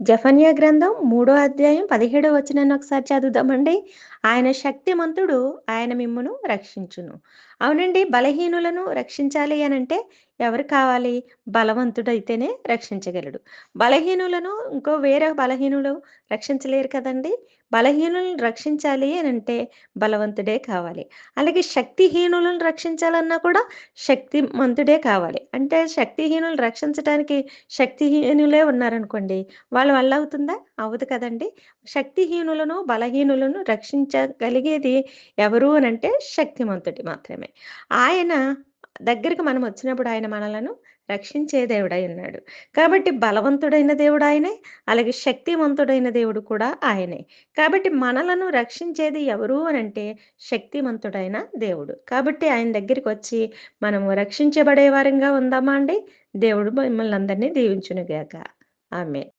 జఫన్యా గ్రంథం మూడో అధ్యాయం పదిహేడో వచనాన్ని ఒకసారి చదువుదామండి. ఆయన శక్తిమంతుడు ఆయన మిమ్మును రక్షించును. అవునండి బలహీనులను రక్షించాలి అని అంటే ఎవరు కావాలి? బలవంతుడైతేనే రక్షించగలడు. బలహీనులను ఇంకో వేరే బలహీనులు రక్షించలేరు కదండి? బలహీనులను రక్షించాలి అని అంటే బలవంతుడే కావాలి. అలాగే శక్తిహీనులను రక్షించాలన్నా కూడా శక్తిమంతుడే కావాలి. అంటే శక్తిహీనులు రక్షించడానికి శక్తిహీనులే ఉన్నారనుకోండి వాళ్ళ వల్ల అవుతుందా? అవ్వదు కదండి. శక్తిహీనులను బలహీనులను రక్షించగలిగేది ఎవరు అని అంటే శక్తిమంతుడి మాత్రమే. ఆయన దగ్గరికి మనం వచ్చినప్పుడు ఆయన మనలను రక్షించే దేవుడై ఉన్నాడు. కాబట్టి బలవంతుడైన దేవుడు ఆయనే అలాగే శక్తివంతుడైన దేవుడు కూడా ఆయనే. కాబట్టి మనలను రక్షించేది ఎవరు అని అంటే శక్తివంతుడైన దేవుడు. కాబట్టి ఆయన దగ్గరికి వచ్చి మనము రక్షించబడే వారంగా ఉందామా అండి? దేవుడు మిమ్మల్ని అందరినీ దీవించునుగాక. ఆమె